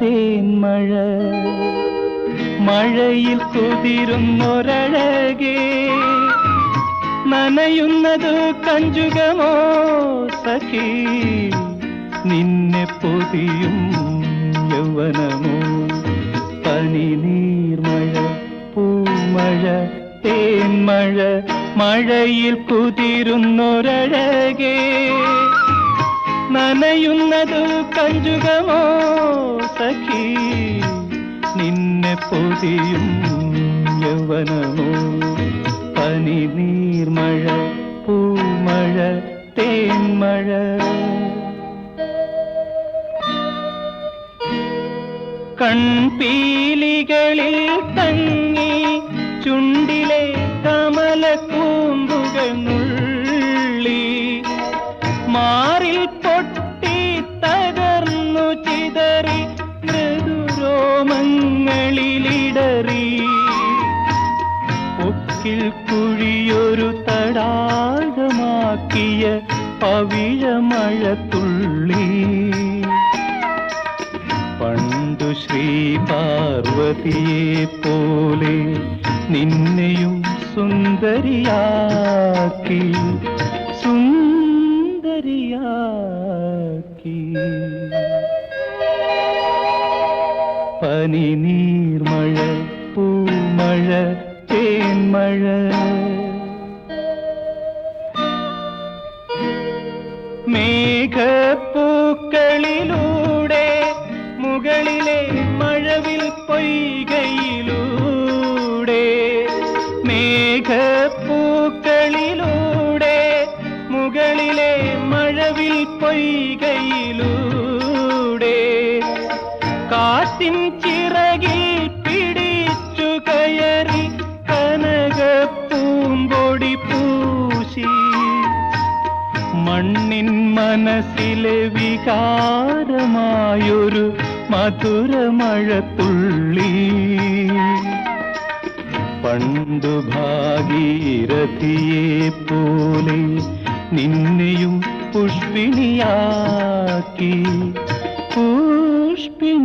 തേന്മഴ മഴയിൽ കുതിരുന്നൊരഴകേ നനയുന്നത് കഞ്ചുകമോ സഖി? നിന്നെ പൊതിയും യൗവനമോ? പനി നീർമഴ പൂമഴ തേന്മഴ മഴയിൽ കുതിരുന്നൊരഴകേ. നനയുന്നത് കഞ്ചുകമോ സഖി? നിന്നെ പൊതിയും യൗവനമോ? പനി നീർമഴ പൂമഴ തേന്മഴ കൺപീലികളിൽ തങ്ങി ചുണ്ടിലെ കമല കൂമ്പുകൾ നുള്ളി മാറിൽ പൊക്കിൽ കുഴിയൊരു തടാകമാക്കിയ പവിഴമഴത്തുള്ളി. പണ്ടു ശ്രീ പാർവതിയെ പോലെ നിന്നെയും സുന്ദരിയാക്കി സുന്ദരിയാക്കി. പനി നീർമഴ തേന്മഴ മേഘപ്പൂക്കളിലൂടെ മുകളിലെ മഴവിൽ പൊയ്കയിലൂടെ. മേഘപ്പൂക്കളിലൂടെ മുകളിലെ മഴവിൽ പൊയ്കയിലൂടെ. കാത്തിൻ മനസ്സിലെ വികാരമായൊരു മധുരമഴത്തുള്ളി പണ്ടു ഭാഗീരഥിയെ പോലെ നിന്നെയും പുഷ്പിണിയാക്കി പുഷ്പിണിയാക്കി.